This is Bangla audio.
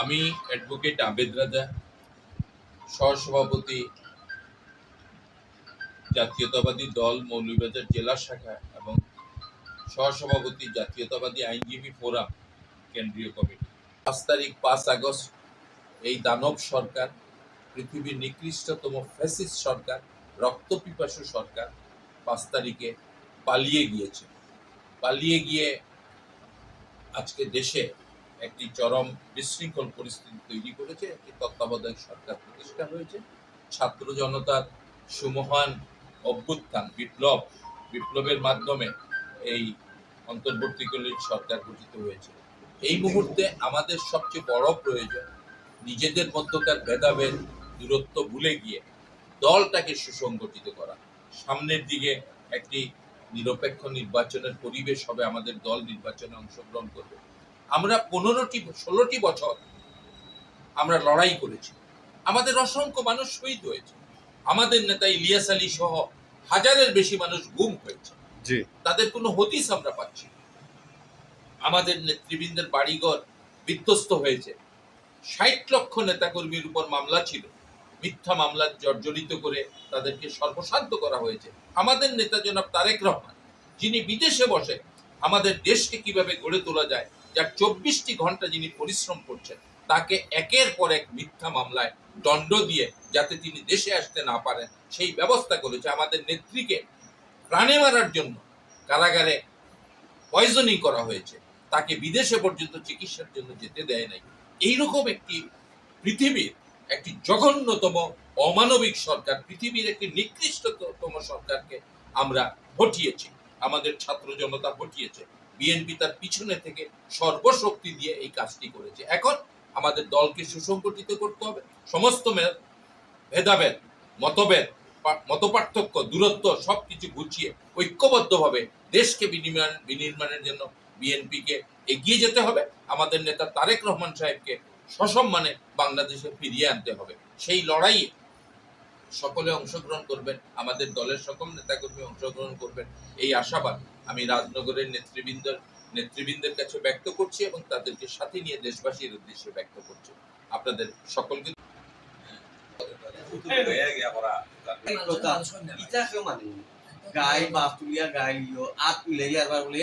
আমি অ্যাডভোকেট আবেদ রাজা, সহসভাপতি জাতীয়তাবাদী দল মৌলভীবাজার জেলা শাখা এবং সহসভাপতি জাতীয়তাবাদী আইনজীবী ফোরাম, কেন্দ্রীয় কমিটি। পাঁচ তারিখ, পাঁচ আগস্ট, এই দানব সরকার, পৃথিবীর নিকৃষ্টতম ফ্যাসিস্ট সরকার, রক্তপিপাসু সরকার পাঁচ তারিখে পালিয়ে গিয়েছে। পালিয়ে গিয়ে আজকে দেশে একটি চরম বিশৃঙ্খল পরিস্থিতি তৈরি করেছে, একটি তত্ত্বাবধায়ক সরকার প্রতিষ্ঠা হয়েছে। ছাত্র জনতার সুমহান অভ্যুত্থান, বিপ্লব, বিপ্লবের মাধ্যমে এই অন্তর্বর্তীকালীন সরকার গঠিত হয়েছে। এই মুহূর্তে আমাদের সবচেয়ে বড় প্রয়োজন, নিজেদের মধ্যকার ভেদাভেদ, দূরত্ব ভুলে গিয়ে দলটাকে সুসংগঠিত করা। সামনের দিকে একটি নিরপেক্ষ নির্বাচনের পরিবেশ হবে আমাদের দল নির্বাচনে অংশগ্রহণ করবে। আমরা পনেরোটি ষোলোটি বছর আমরা লড়াই করেছি। আমাদের অসংখ্য মানুষ শহীদ হয়েছে। আমাদের নেতা ইলিয়াস আলী সহ হাজারের বেশি মানুষ গুম হয়েছে। তাদের কোনো হদিস আমরা পাচ্ছি আমাদের নেতৃবৃন্দের বাড়িঘর বিধ্বস্ত হয়েছে। ষাট লক্ষ নেতাকর্মীর উপর মামলা ছিল। মিথ্যা মামলা জর্জরিত করে তাদেরকে সর্বসাধ্য করা হয়েছে। আমাদের নেতা জনাব তারেক রহমান যিনি বিদেশে বসে আমাদের দেশকে কীভাবে গড়ে তোলা যায় যার চব্বিশটি ঘণ্টা যিনি পরিশ্রম করছেন, তাকে একের পর এক মিথ্যা মামলায় দণ্ড দিয়ে যাতে তিনি দেশে আসতে না পারেন, সেই ব্যবস্থা করেছে আমাদের নেত্রীকে প্রাণে মারার জন্য কারাগারে পয়জনিং করা হয়েছে। তাকে বিদেশে পর্যন্ত চিকিৎসার জন্য যেতে দেয় নাই। এইরকম একটি পৃথিবীর, একটি জঘন্যতম অমানবিক সরকার, পৃথিবীর একটি নিকৃষ্টতম সরকারকে আমরা হটিয়েছি আমাদের ছাত্র জনতা হটিয়েছে বিএনপি তার পিছনে থেকে সর্বশক্তি দিয়ে এই কাজটি করেছে। এখন আমাদের দলকে সুসংগঠিত করতে হবে। সমস্ত ভেদাভেদ, মতভেদ মতপার্থক্য, দূরত্ব সবকিছু গুছিয়ে ঐক্যবদ্ধভাবে দেশকে বিনির্মাণ, বিনির্মাণের জন্য বিএনপিকে এগিয়ে যেতে হবে। আমাদের নেতা তারেক রহমান সাহেবকে সসম্মানে বাংলাদেশে ফিরিয়ে আনতে হবে। সেই লড়াইয়ে সকলে অংশগ্রহণ করবেন আমাদের দলের সকল নেতাকর্মী অংশগ্রহণ করবেন। এই আশাবাদ আমি রাজনগরের নেতৃবৃন্দের নেতৃবৃন্দের কাছে ব্যক্ত করছি এবং তাদেরকে সাথে নিয়ে দেশবাসীর উদ্দেশ্যে ব্যক্ত করছি। আপনাদের সকলকে মানে গাই তুলিয়া আত তুলে বলে